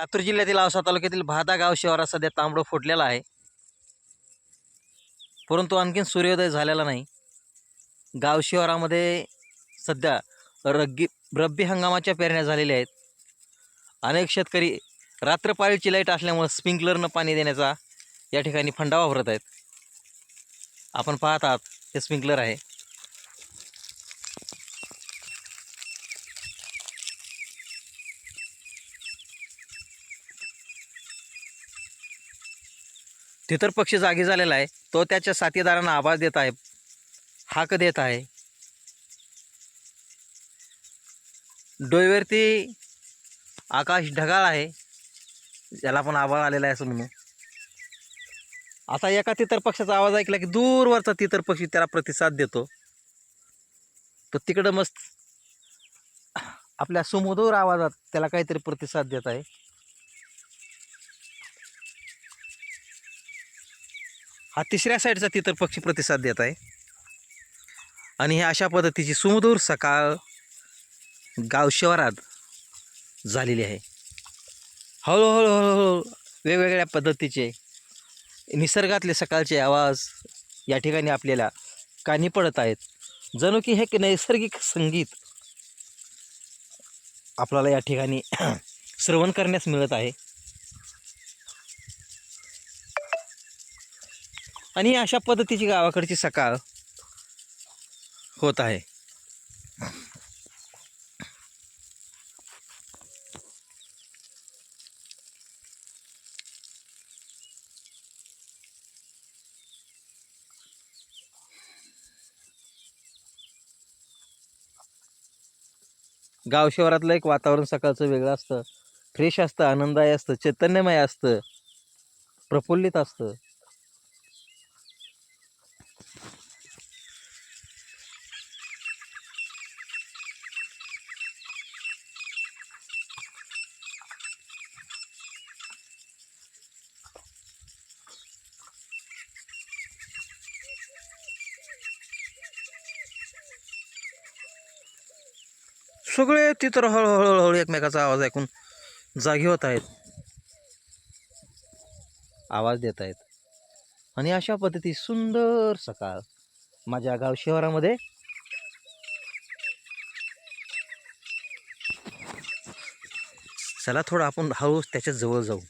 लातूर जिल्ह्यातील औसा तालुक्यातील भादा गाव शहरात सध्या तांबडं फुटलेला आहे. परंतु आणखीन सूर्योदय झालेला नाही. गाव शिवारामध्ये सध्या रग्गी रब्बी हंगामाच्या पेरण्या झालेल्या आहेत. अनेक शेतकरी रात्रपाळीची लाइट असल्यामुळे स्प्रिंकलरनं पाणी देण्याचा या ठिकाणी फंडा वापरत आहेत. आपण पाहतात हे स्प्रिंकलर आहे. तितर पक्षी जागी झालेला आहे. तो त्याच्या साथीदारांना आवाज देत आहे. हाक देत आहे. डोईवरती आकाश ढगाळ आहे. याला पण आवाज आलेला आहे असं म्हणू. आता एका तितर पक्षाचा आवाज ऐकला की दूरवरचा तितर पक्षी त्याला प्रतिसाद देतो. तो तिकडं मस्त आपल्या सुमधूर आवाजात त्याला काहीतरी प्रतिसाद देत आहे. हा तिसऱ्या साईडचा तितर पक्षी प्रतिसाद देत आहे. आणि हे अशा पद्धतीची सुमधूर सकाळ गाव शिवारात झालेली आहे. हळूहळू हळूहळू वेगवेगळ्या पद्धतीचे निसर्गातले सकाळचे आवाज या ठिकाणी आपल्याला कानी पडत आहेत. जणू की हे एक नैसर्गिक संगीत आपल्याला या ठिकाणी श्रवण करण्यास मिळत आहे. आणि अशा पद्धतीची गावाकडची सकाळ होत आहे. गाव शहरातलं एक वातावरण सकाळचं वेगळं असतं. फ्रेश असतं आनंददायी असतं चैतन्यमय असतं. प्रफुल्लित असतं. सगळे तिथं हळूहळू हळूहळू एकमेकाचा आवाज ऐकून जागी होत आहेत. आवाज देत आहेत. आणि अशा पद्धती सुंदर सकाळ माझ्या गाव शहरामध्ये. चला थोडं आपण हळूच त्याच्याजवळ जाऊ.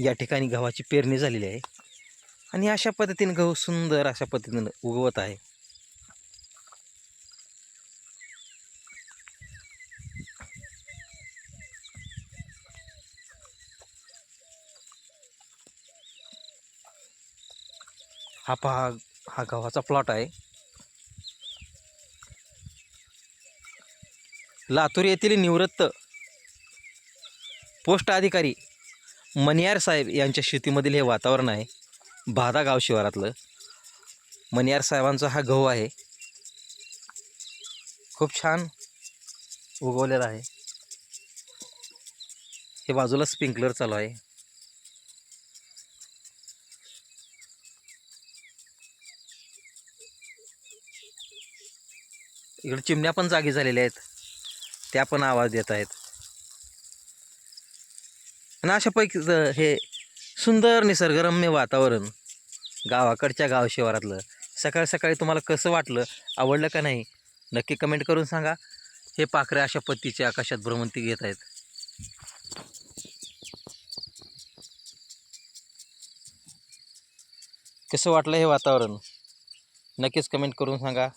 या ठिकाणी गव्हाची पेरणी झालेली आहे. आणि अशा पद्धतीने गहू सुंदर अशा पद्धतीनं उगवत आहे. हा पहा हा गव्हाचा प्लॉट आहे. लातूर येथील निवृत्त पोस्ट अधिकारी मनियार साहेब यांच्या शेतीमधील हे वातावरण आहे भादा गाव शिवारातलं. मनियार साहेबांचा हा गहू आहे. खूप छान उगवलेला आहे. हे बाजूला स्प्रिंकलर चालू आहे. इकडे चिमण्या पण जागी झालेल्या आहेत. त्या पण आवाज देत आहेत. आणि अशापैकी हे सुंदर निसर्गरम्य वातावरण गावाकडच्या गाव शिवारातलं. सकाळी सकाळी तुम्हाला कसं वाटलं? आवडलं का नाही? नक्की कमेंट करून सांगा. हे पाखरे अशा पद्धतीचे आकाशात भ्रमंती घेत आहेत. कसं वाटलं हे वातावरण? नक्कीच कमेंट करून सांगा.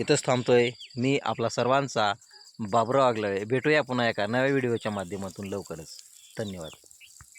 इथंच थांबतोय मी आपला सर्वांचा बाबराव आगलावे. भेटूया पुन्हा एका नव्या व्हिडिओच्या माध्यमातून लवकरच. धन्यवाद.